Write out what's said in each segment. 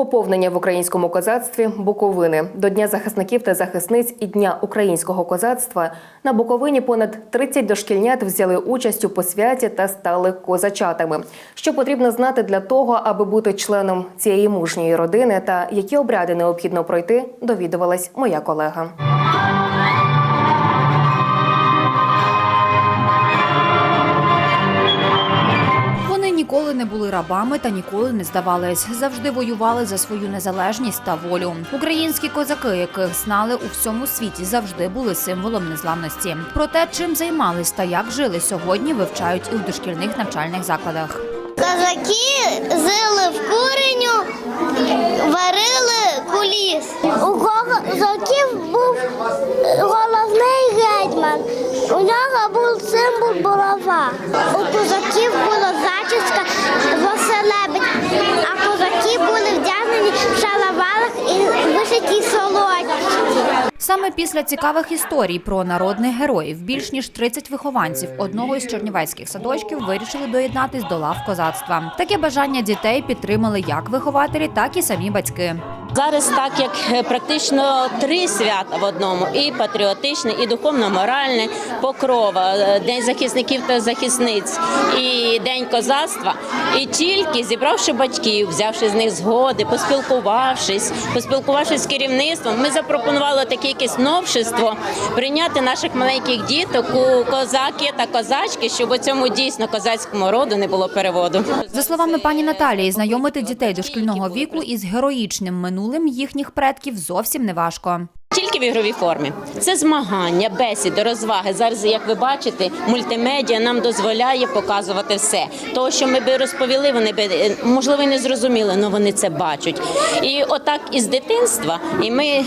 Поповнення в українському козацтві Буковини до Дня захисників та захисниць і Дня українського козацтва на Буковині понад 30 дошкільнят взяли участь у посвяті та стали козачатами. Що потрібно знати для того, аби бути членом цієї мужньої родини, та які обряди необхідно пройти, довідувалась моя колега. Не були рабами та ніколи не здавались. Завжди воювали за свою незалежність та волю. Українські козаки, яких знали у всьому світі, завжди були символом незламності. Про те, чим займались та як жили сьогодні, вивчають і у дошкільних навчальних закладах. Козаки жили в куреню, варили куліс. У козаків був головний гетьман. У нього був символ булава. У козаків була зачіска Василебедь, а козаки були вдягнені в шалаварах і вишиті солодкі. Саме після цікавих історій про народних героїв більш ніж 30 вихованців одного із чернівецьких садочків вирішили доєднатись до лав козацтва. Таке бажання дітей підтримали як вихователі, так і самі батьки. Зараз так як е, практично три свята в одному: і патріотичне, і духовно-моральне, покрова, е, день захисників та захисниць, і день козацтва. І тільки зібравши батьків, взявши з них згоди, поспілкувавшись, поспілкувавшись з керівництвом, ми запропонували таке якесь новшество прийняти наших маленьких діток у козаки та козачки, щоб у цьому дійсно козацькому роду не було переводу. За словами пані Наталії, знайомити дітей дошкільного віку із героїчним минулим їхніх предків зовсім не важко. Тільки в ігровій формі. Це змагання, бесіди, розваги. Зараз, як ви бачите, мультимедіа нам дозволяє показувати все. Того, що ми би розповіли, вони би е, можливо не зрозуміли, але вони це бачать. І отак із дитинства, і ми е,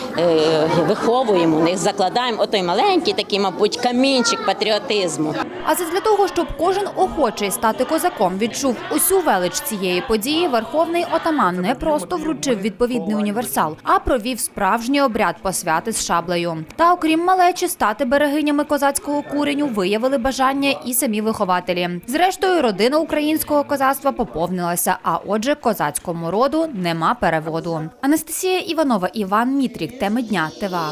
виховуємо них, закладаємо отой маленький, такий, мабуть, камінчик патріотизму. А це для того, щоб кожен охочий стати козаком відчув усю велич цієї події. Верховний отаман не просто вручив відповідний універсал, а провів справжній обряд посвяти з шаблею. Та окрім малечі, стати берегинями козацького куреню виявили бажання і самі вихователі. Зрештою, родина українського козацтва поповнилася. А отже, козацькому роду нема переводу. Анастасія Іванова, Іван Мітрік. Теми дня ТВА.